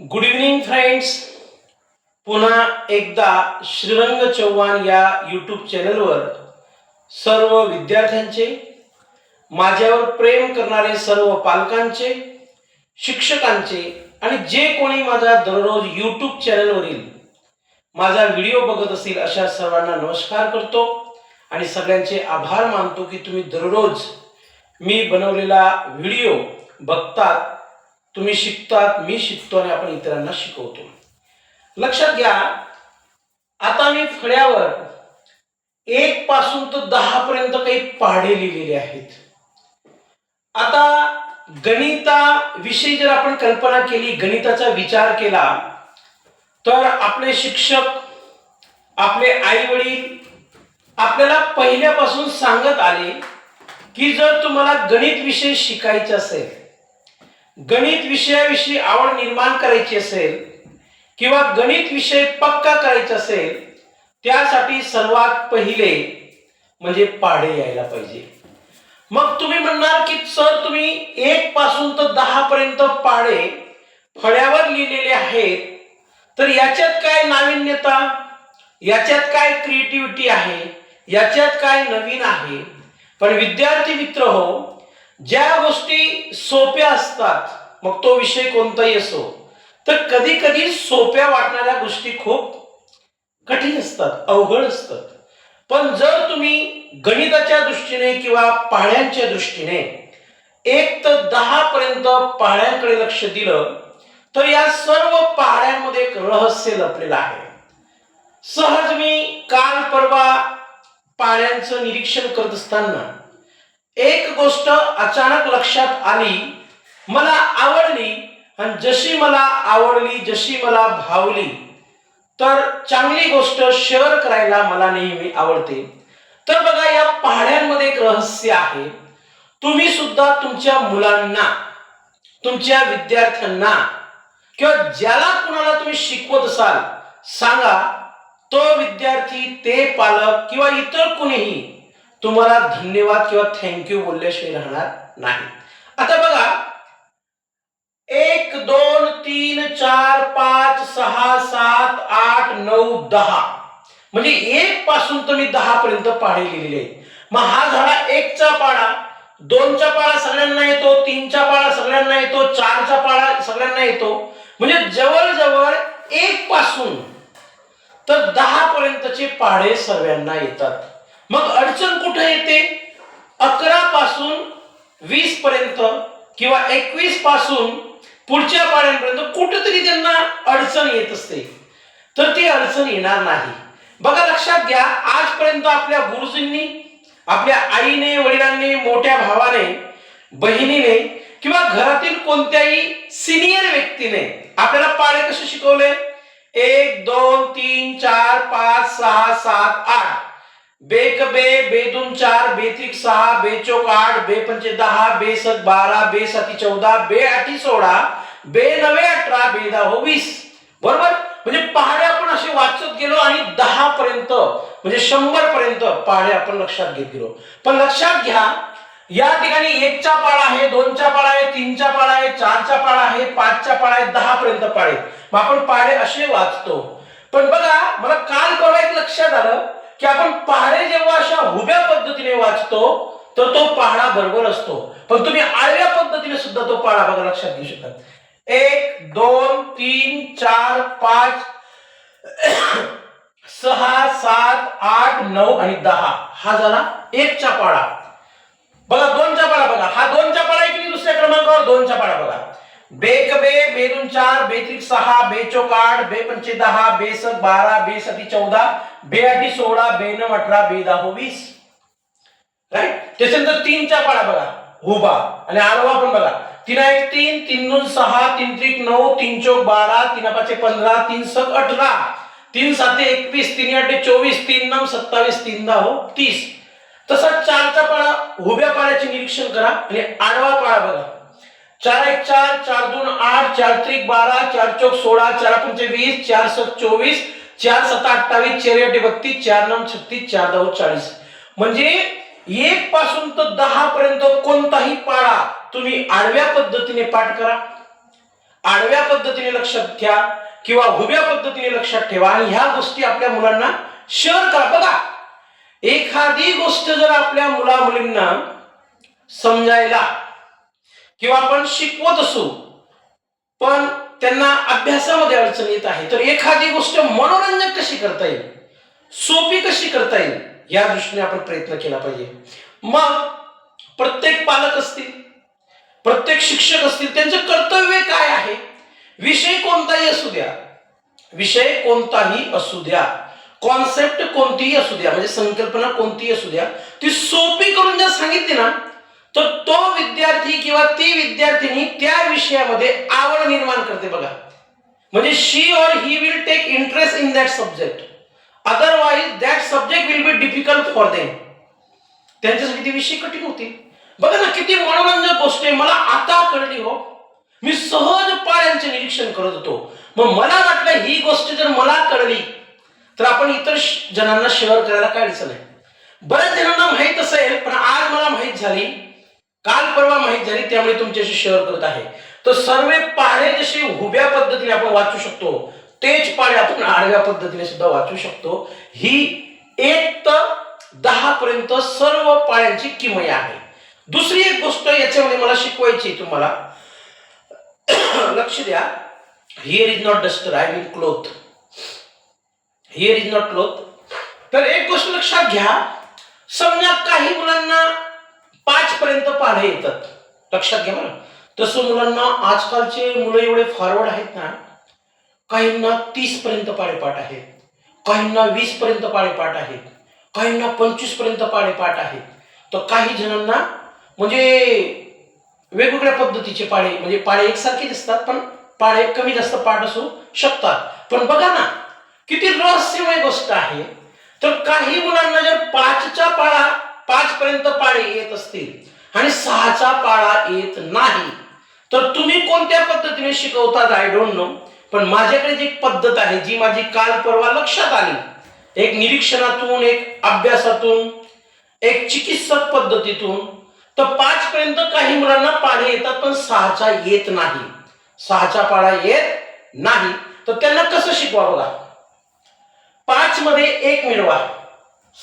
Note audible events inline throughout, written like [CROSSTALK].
Good evening friends पुन्हा एकदा श्रीरंग चव्हाण या यूट्यूब चॅनलवर सर्व विद्यार्थ्यांचे माझ्यावर प्रेम करणारे सर्व पालकांचे शिक्षकांचे आणि जे कोणी माझा दररोज यूट्यूब चॅनलवरील माझा व्हिडिओ बघत असतील अशा सर्वांना नमस्कार करतो आणि सगळ्यांचे आभार मानतो की तुम्ही दररोज मी बनवलेला व्हिडिओ बघतात तुम्ही शिकतात मी शिकतो आणि आपण इतरांना शिकवतो. लक्षात घ्या आता मी फळ्यावर एक पासून तर दहा पर्यंत काही पाढे लिहिलेले आहेत. आता गणिताविषयी जर आपण कल्पना केली गणिताचा विचार केला तर आपले शिक्षक आपले आई वडील आपल्याला पहिल्यापासून सांगत आले की जर तुम्हाला गणित विषय शिकायचे असेल गणित विषयाविषयी आवड निर्माण करायची असेल किंवा गणित विषय पक्का करायचा असेल त्यासाठी सर्वात पहिले म्हणजे पाढे यायला पाहिजे. मग तुम्ही म्हणणार की सर तुम्ही एक पासून तर दहा पर्यंत पाढे फळ्यावर लिहिलेले आहेत. तर याच्यात काय नाविन्यता? याच्यात काय क्रिएटिव्हिटी आहे? याच्यात काय नवीन आहे? पण विद्यार्थी मित्र हो ज्या गोष्टी सोप्या असतात मग तो विषय कोणताही असो तर कधी कधी सोप्या वाटणाऱ्या गोष्टी खूप कठीण असतात अवघड असतात. पण जर तुम्ही गणिताच्या दृष्टीने किंवा पाढ्यांच्या दृष्टीने एक तर दहा पर्यंत पाढ्यांकडे लक्ष दिलं तर या सर्व पाढ्यांमध्ये एक रहस्य लपलेलं आहे. सहज मी काल परवा पाढ्यांचं निरीक्षण करत असताना एक गोष्ट अचानक लक्षात आली मला आवडली आणि जशी मला आवडली जशी मला भावली तर चांगली गोष्ट शेअर करायला मला नेहमी आवडते. तर बघा या पहाड्यांमध्ये एक रहस्य आहे. तुम्ही सुद्धा तुमच्या मुलांना तुमच्या विद्यार्थ्यांना किंवा ज्याला कुणाला तुम्ही शिकवत असाल सांगा तो विद्यार्थी ते पालक किंवा इतर कुणीही तुम्हाला धन्यवाद किंवा थँक्यू बोलल्याशिवाय राहणार नाही. आता बघा एक दोन तीन चार पाच सहा सात आठ नऊ दहा. म्हणजे एक पासून तुम्ही दहा पर्यंत पाढे लिहिलेले आहेत. मग हा झाला एकचा पाढा दोनचा पाळा सगळ्यांना येतो तीनचा पाळा सगळ्यांना येतो चारचा पाळा सगळ्यांना येतो. म्हणजे जवळजवळ एक पासून तर दहा पर्यंतचे पाढे सर्वांना येतात. मग अडचण कुठे येते? अकरा पासून वीस पर्यंत किंवा एकवीसपासून पुढच्या पाड्यांपर्यंत कुठेतरी त्यांना अडचण येत असते. तर ती अडचण येणार नाही. बघा लक्षात घ्या आजपर्यंत आपल्या गुरुजींनी आपल्या आईने वडिलांनी मोठ्या भावाने बहिणीने किंवा घरातील कोणत्याही सिनियर व्यक्तीने आपल्याला पाडे कसे शिकवले? एक दोन तीन चार पाच सहा सात आठ. बेक बे बेदून चार बेत्रिक सहा बेचोक आठ बे पंचे दहा बे सत बारा बेसाती चौदा बे आठी सोळा बे नवे अठरा बे दहा हो वीस. बरोबर? म्हणजे पहाडे आपण असे वाचत गेलो आणि दहा पर्यंत म्हणजे शंभर पर्यंत पहाडे आपण लक्षात घेत गेलो. पण लक्षात घ्या या ठिकाणी एकचा पाळा आहे दोनचा पाळा आहे तीनचा पाळा आहे चारचा पाळा आहे पाचचा पाळा आहे दहा पर्यंत पाळे. मग आपण पाळे असे वाचतो. पण बघा मला काल परवा एक लक्षात आलं. की आपण पहाडे जेव्हा अशा उभ्या पद्धतीने वाचतो तर तो पहाडा बरोबर असतो. पण तुम्ही आडव्या पद्धतीने सुद्धा तो पहाडा बघा लक्षात घेऊ शकता. एक दोन तीन चार पाच [CLEARS THROAT] सहा सात आठ नऊ आणि दहा. हा झाला एकचा पाडा बघा दोनचा पाडा बघा. हा दोनचा पाडा आहे की दुसऱ्या क्रमांकावर? दोनचा पाडा बघा. बेक बे बेदून चार बेत्रिक सहा बेचोक आठ बे पंचे दहा बेसक बारा बेसती चौदा बे आठी सोळा बे नऊ अठरा बे दहा वीस. राईट त्याच्यानंतर तीनचा पाडा बघा. हुबा आणि आडवा पण बघा. तीन एक तीन तीन दोन सहा तीन त्रिक नऊ तीन चौक बारा तीन पाचे पंधरा तीन सक अठरा. तीन साते एकवीस तीन आठे चोवीस तीन नऊ सत्तावीस तीन दहा हो तीस. तसा चारचा पाळा उभ्या पाळ्याचे निरीक्षण करा. आणि आडवा पाळा बघा. चार एक चार चार दोन आठ चार त्रिक बारा चार चौक सोळा चार पंचे वीस चार सत चोवीस चार सत अठ्ठावीस चार आठ बत्तीस चार नऊ छत्तीस चार दहा चाळीस. म्हणजे एक पासून तर दहा पर्यंत कोणताही पाळा तुम्ही आडव्या पद्धतीने पाठ करा. आडव्या पद्धतीने लक्षात घ्या किंवा उभ्या पद्धतीने लक्षात ठेवा आणि ह्या गोष्टी आपल्या मुलांना शेअर करा. बघा एखादी गोष्ट जर आपल्या मुला मुलींना समजायला किंवा आपण शिकवत असू पण त्यांना अभ्यासामध्ये अडचण येत आहे. तर एखादी गोष्ट मनोरंजक कशी करता येईल सोपी कशी करता येईल या दृष्टीने आपण प्रयत्न केला पाहिजे. मग प्रत्येक पालक असतील प्रत्येक शिक्षक असतील त्यांचं कर्तव्य काय आहे? विषय कोणताही असू द्या. विषय कोणताही असू द्या. कॉन्सेप्ट कोणतीही असू द्या. म्हणजे संकल्पना कोणतीही असू द्या. ती सोपी करून जर सांगितली ना तर तो विद्यार्थी किंवा ती विद्यार्थिनी त्या विषयामध्ये आवड निर्माण करते बघा. म्हणजे she or he will take interest in that subject otherwise that subject will be difficult for them त्यांच्यासाठी ते विषय कठीण होतील बघा ना किती मनोरंजक गोष्ट आहे. मला आता कळली हो. मी सहज पायांचे निरीक्षण करत होतो. मग मला वाटलं ही गोष्ट जर मला कळली तर आपण इतर जणांना शेअर करायला काय अडचण नाही बऱ्याच जणांना माहीत असेल पण आज मला माहीत झाली काल परवा माहीत झाली त्यामुळे तुमच्याशी शेअर करत आहे. तर सर्व पाढे जसे उभ्या पद्धतीने आपण वाचू शकतो तेच पाढे आपण आडव्या पद्धतीने सुद्धा वाचू शकतो. ही एक तर दहा पर्यंत सर्व पाळ्यांची किमय आहे. दुसरी एक गोष्ट याच्यामध्ये मला शिकवायची आहे तुम्हाला. [COUGHS] लक्ष द्या. Here is not duster I mean cloth here is not cloth तर एक गोष्ट लक्षात घ्या. समजा काही मुलांना पाच पर्यंत पाढे येतात. लक्षात घ्या बरं. तसं मुलांना आजकालचे मुलं एवढे फॉरवर्ड आहेत ना काहींना तीस पर्यंत पाढेपाठ आहेत. काहींना वीस पर्यंत पाढेपाठ आहेत. काहींना पंचवीसपर्यंत पाढेपाठ आहेत. तर काही जणांना म्हणजे वेगवेगळ्या पद्धतीचे पाढे म्हणजे पाढे एकसारखे दिसतात पण पाढे कमी जास्त पाठ असू शकतात. पण बघा ना किती रहस्यमय गोष्ट आहे. तर काही मुलांना जर पाचच्या पाळा पाच पर्यंत पाळे येत असतील आणि सहाचा पाळा येत नाही. तर तुम्ही कोणत्या पद्धतीने शिकवतात? आय डोंट नो पण माझ्याकडे जी पद्धत आहे जी माझी काल परवा लक्षात आली एक निरीक्षणातून एक अभ्यासातून एक चिकित्सक पद्धतीतून तर पाच पर्यंत काही मुलांना पाढे येतात पण सहाचा येत नाही. सहाचा पाढा येत नाही. तर त्यांना कसं शिकवा बघा? पाच मध्ये एक मिळवा.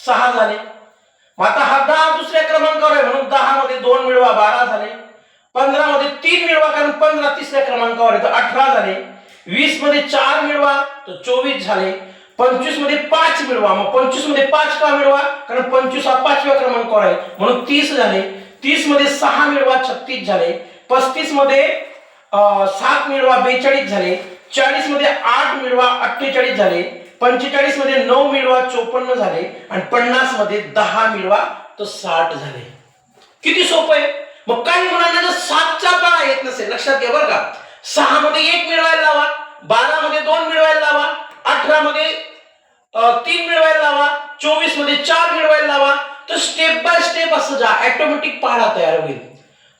सहा झाले. आता हा दहा दुसऱ्या क्रमांकावर आहे म्हणून दहा मध्ये दोन मिळवा बारा झाले. पंधरा मध्ये तीन मिळवा कारण पंधरा तिसऱ्या क्रमांकावर आहे तर अठरा झाले. वीसमध्ये चार मिळवा तर चोवीस झाले. पंचवीसमध्ये पाच मिळवा मग पंचवीसमध्ये पाच का मिळवा? कारण पंचवीस हा पाचव्या क्रमांकावर आहे म्हणून तीस झाले. तीसमध्ये सहा मिळवा छत्तीस झाले. पस्तीसमध्ये सात मिळवा बेचाळीस झाले. चाळीसमध्ये आठ मिळवा अठ्ठेचाळीस झाले. पंचेचाळीसमध्ये नऊ मिळवा चोपन्न झाले. आणि पन्नासमध्ये दहा मिळवा तर साठ झाले. किती सोपं आहे? मग काही मुलांना जर सातचा बाळा येत नसेल लक्षात घ्या बरं का. सहा मध्ये एक मिळवायला लावा बारा मध्ये दोन मिळवायला लावा अठरा मध्ये तीन मिळवायला लावा चोवीसमध्ये चार मिळवायला लावा तर स्टेप बाय स्टेप असं जा ऑटोमॅटिक पाळा तयार होईल.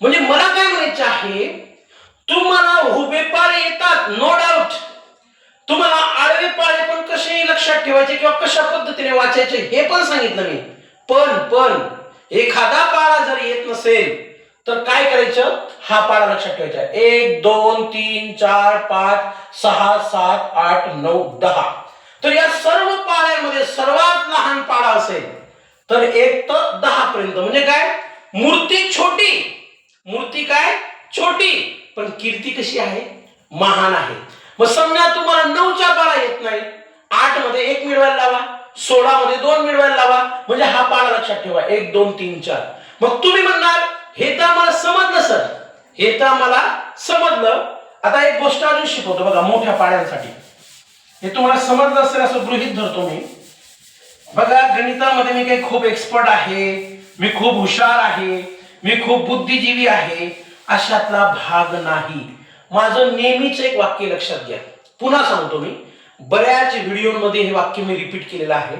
म्हणजे मला काय म्हणायचं आहे तुम्हाला हुबेपार येतात नो डाऊट तुम्हाला आडवे पाळे पण कसे लक्षात ठेवायचे किंवा कशा पद्धतीने वाचायचे हे पण सांगितलं मी. पण पण एखादा पाळा जर येत नसेल तर काय करायचं? हा पाळा लक्षात ठेवायचा. एक दोन तीन चार पाच सहा सात आठ नऊ दहा. तर या सर्व पाळ्यामध्ये सर्वात लहान पाळा असेल तर एक तर दहा पर्यंत म्हणजे काय? मूर्ती छोटी. मूर्ती काय? छोटी. पण कीर्ती कशी आहे? महान आहे. मग समजा तुम्हाला नऊच्या पाळा येत नाही. आठमध्ये एक मिळवायला लावा. सोळा मध्ये दोन मिळवायला लावा. म्हणजे हा पाळा लक्षात ठेवा. एक दोन तीन चार. मग तुम्ही म्हणणार हे तर आम्हाला समजलं सर. हे तर आम्हाला समजलं. आता एक गोष्ट अजून शिकवतो बघा मोठ्या पाळ्यांसाठी. हे तुम्हाला समजलं असेल असं गृहित धरतो मी. बघा गणितामध्ये मी काही खूप एक्सपर्ट आहे. मी खूप हुशार आहे. मी खूप बुद्धिजीवी आहे. अशातला भाग नाही. माझं नेहमीच एक वाक्य लक्षात घ्या. पुन्हा सांगतो मी. बऱ्याच व्हिडिओमध्ये हे वाक्य मी रिपीट केलेलं आहे.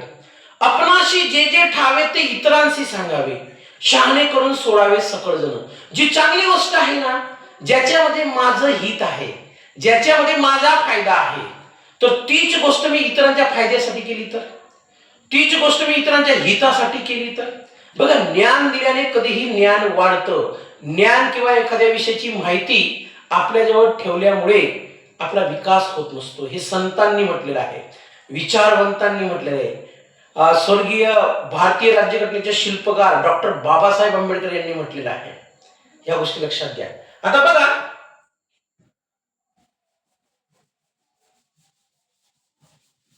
आपणाशी जे जे ठावे ते इतरांशी सांगावे. शहाणे करून सोडावे सकळ जण. जी चांगली गोष्ट आहे ना ज्याच्यामध्ये माझं हित आहे ज्याच्यामध्ये माझा फायदा आहे तर तीच गोष्ट मी इतरांच्या फायद्यासाठी केली तर? तीच गोष्ट मी इतरांच्या हितासाठी केली तर? बघा ज्ञान दिल्याने कधीही ज्ञान वाढतं. ज्ञान किंवा एखाद्या विषयाची माहिती आपल्याजवळ ठेवल्यामुळे आपला विकास होत नसतो. हे संतांनी म्हटलेलं आहे. विचारवंतांनी म्हटलेलं आहे. स्वर्गीय भारतीय राज्यघटनेचे शिल्पकार डॉक्टर बाबासाहेब आंबेडकर यांनी म्हटलेलं आहे. या गोष्टी लक्षात घ्या. आता बघा.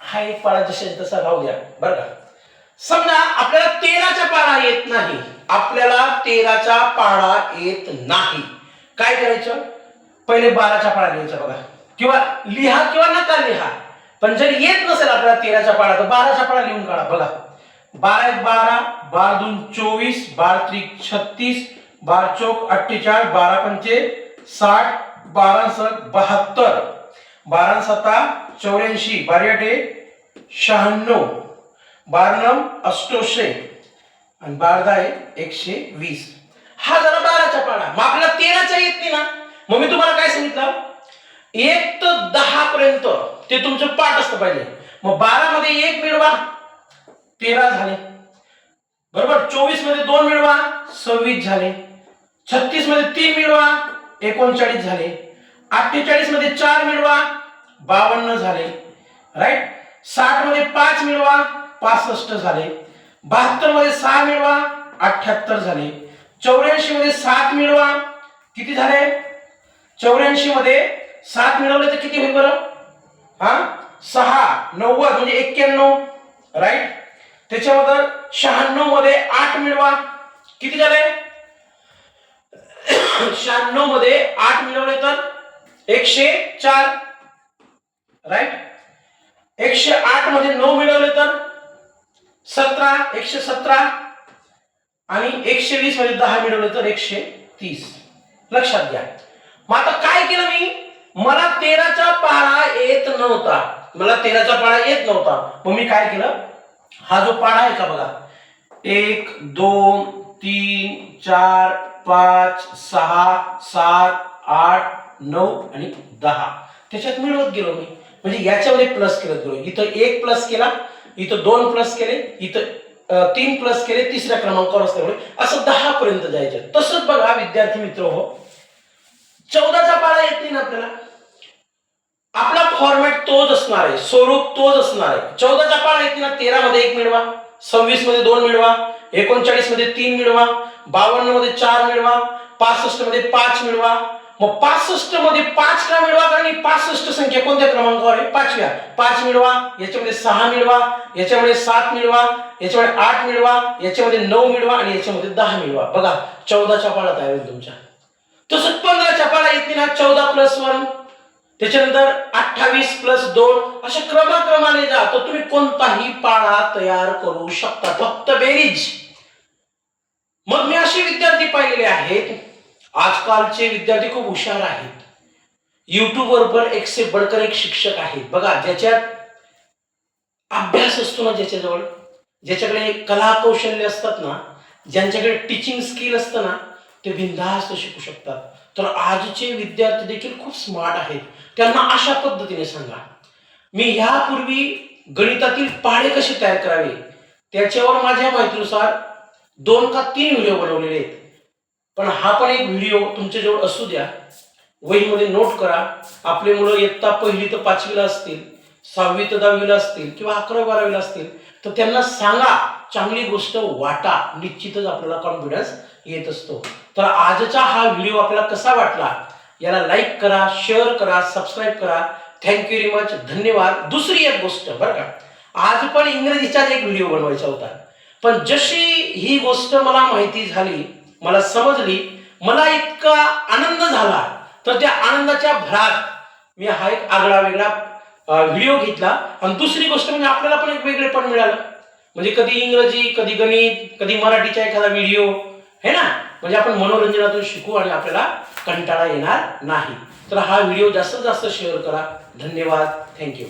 हा एक पाळा जसे तसा राहू द्या. बरं का? समजा आपल्याला तेराचा पाळा येत नाही. आपल्याला तेराचा पाळा येत नाही. काय करायचं? पहिले बाराच्या पाळा लिहायच्या बघा. किंवा लिहा किंवा नका लिहा. पण जर येत नसेल आपल्याला तेराच्या पाळा तर बाराच्या पाळा लिहून काढा. बघा. बारा एक बारा बारा दोन चोवीस बार त्रिक छत्तीस बार चौक अठ्ठेचाळीस बारा पंचे साठ बारा सत बहात्तर. बारा सत्ता चौऱ्याऐंशी बारा शहाण्णव. बारा नऊ अष्टोशे. आणि बारा दहा आहे एकशे वीस. हा जरा बाराचा पाडा मग आपल्याला तेराचा येत नाही ना? मग मी तुम्हाला काय सांगितलं? एक तर दहा पर्यंत ते तुमचं पाठ असतं पाहिजे मग बारा मध्ये एक मिळवा तेरा झाले. बरोबर? चोवीसमध्ये दोन मिळवा सव्वीस झाले. छत्तीसमध्ये तीन मिळवा एकोणचाळीस झाले. अठ्ठेचाळीसमध्ये चार मिळवा बावन्न झाले. राईट साठमध्ये पाच मिळवा पासष्ट झाले. बहात्तरमध्ये सहा मिळवा अठ्याहत्तर झाले. चौऱ्याऐंशी मध्ये सात मिळवा किती झाले? चौऱ्याऐंशी मध्ये सात मिळवले तर किती होईल बरं? हा? सहा नव्वद म्हणजे एक्क्याण्णव. राईट त्याच्यानंतर शहाण्णवमध्ये आठ मिळवा. किती झाले? शहाण्णवमध्ये आठ मिळवले तर एकशे चार. राईट एकशे आठमध्ये नऊ मिळवले तर सतरा एकशे सतरा. आणि एकशे वीसमध्ये दहा मिळवले तर एकशे तीस. लक्षात घ्या. मग आता काय केलं मी? मला तेराचा पारा येत नव्हता. मला तेराचा पारा येत नव्हता. मग मी काय केलं? हा जो पाढा आहे का बघा? एक दोन तीन चार पाच सहा सात आठ नऊ आणि दहा. त्याच्यात मिळवत गेलो मी. म्हणजे याच्यामध्ये प्लस करत गेलो. इथं एक प्लस केला इथं दोन प्लस केले इथं तीन प्लस केले तिसऱ्या क्रमांकावर असल्यामुळे असं दहा पर्यंत जायचं. तसंच बघा विद्यार्थी मित्र हो चौदाचा पाळा येत नाही ना आपल्याला. आपला फॉर्मॅट तोच असणार आहे. स्वरूप तोच असणार आहे. चौदाचा पाळा येत ना तेरा मध्ये एक मिळवा सव्वीसमध्ये दोन मिळवा एकोणचाळीसमध्ये तीन मिळवा बावन्नमध्ये चार मिळवा पासष्टमध्ये पाच मिळवा. मग पासष्टमध्ये पाच का मिळवा? कारण ही पासष्ट संख्या कोणत्या क्रमांकावर आहे? पाचव्या. पाच मिळवा याच्यामध्ये सहा मिळवा याच्यामध्ये सात मिळवा याच्यामध्ये आठ मिळवा याच्यामध्ये नऊ मिळवा आणि याच्यामध्ये दहा मिळवा. बघा चौदाच्या पाळा तयार होईल तुमच्या. तसंच पंधराच्या पाळा येतील ना चौदा प्लस वन त्याच्यानंतर अठ्ठावीस प्लस दोन. अशा क्रमाक्रमाने जा. तर तुम्ही कोणताही पाळा तयार करू शकता. फक्त बेरीज. मग मी असे विद्यार्थी पाहिलेले आहेत. आजकालचे विद्यार्थी खूप हुशार आहेत. युट्यूबवर पण एक से बडकर एक शिक्षक आहेत. बघा ज्याच्यात अभ्यास असतो ना ज्याच्याजवळ ज्याच्याकडे कला कौशल्य असतात ना ज्यांच्याकडे टीचिंग स्किल असतं ना ते बिनधास्त शिकू शकतात. तर आजचे विद्यार्थी देखील खूप स्मार्ट आहेत. त्यांना अशा पद्धतीने सांगा. मी ह्यापूर्वी गणितातील पाढे कसे तयार करावे? त्याच्यावर माझ्या माहितीनुसार दोन का तीन व्हिडिओ बनवलेले आहेत. पण हा पण एक व्हिडिओ तुमच्याजवळ असू द्या. वहीमध्ये नोट करा. आपले मुलं इयत्ता पहिली तर पाचवीला असतील सहावी तर दहावीला असतील किंवा अकरा बारावीला असतील तर त्यांना सांगा. चांगली गोष्ट वाटा. निश्चितच आपल्याला कॉन्फिडन्स येत असतो. तर आजचा हा व्हिडिओ आपल्याला कसा वाटला? याला लाईक करा शेअर करा सबस्क्राईब करा. थँक्यू व्हेरी मच धन्यवाद. दुसरी एक गोष्ट बरं का? आज पण इंग्रजीचाच एक व्हिडिओ बनवायचा होता. पण जशी ही गोष्ट मला माहिती झाली मला समजली मला इतका आनंद झाला. तर त्या आनंदाच्या भरात मी हा एक आगळा वेगळा व्हिडिओ घेतला. आणि दुसरी गोष्ट म्हणजे आपल्याला पण एक वेगळेपण मिळालं. म्हणजे कधी इंग्रजी कधी गणित कधी मराठीचा एखादा व्हिडिओ है ना? म्हणजे आपण मनोरंजनातून शिकू आणि आपल्याला कंटाळा येणार नाही. तर हा व्हिडिओ जास्तीत जास्त शेअर करा. धन्यवाद. थँक्यू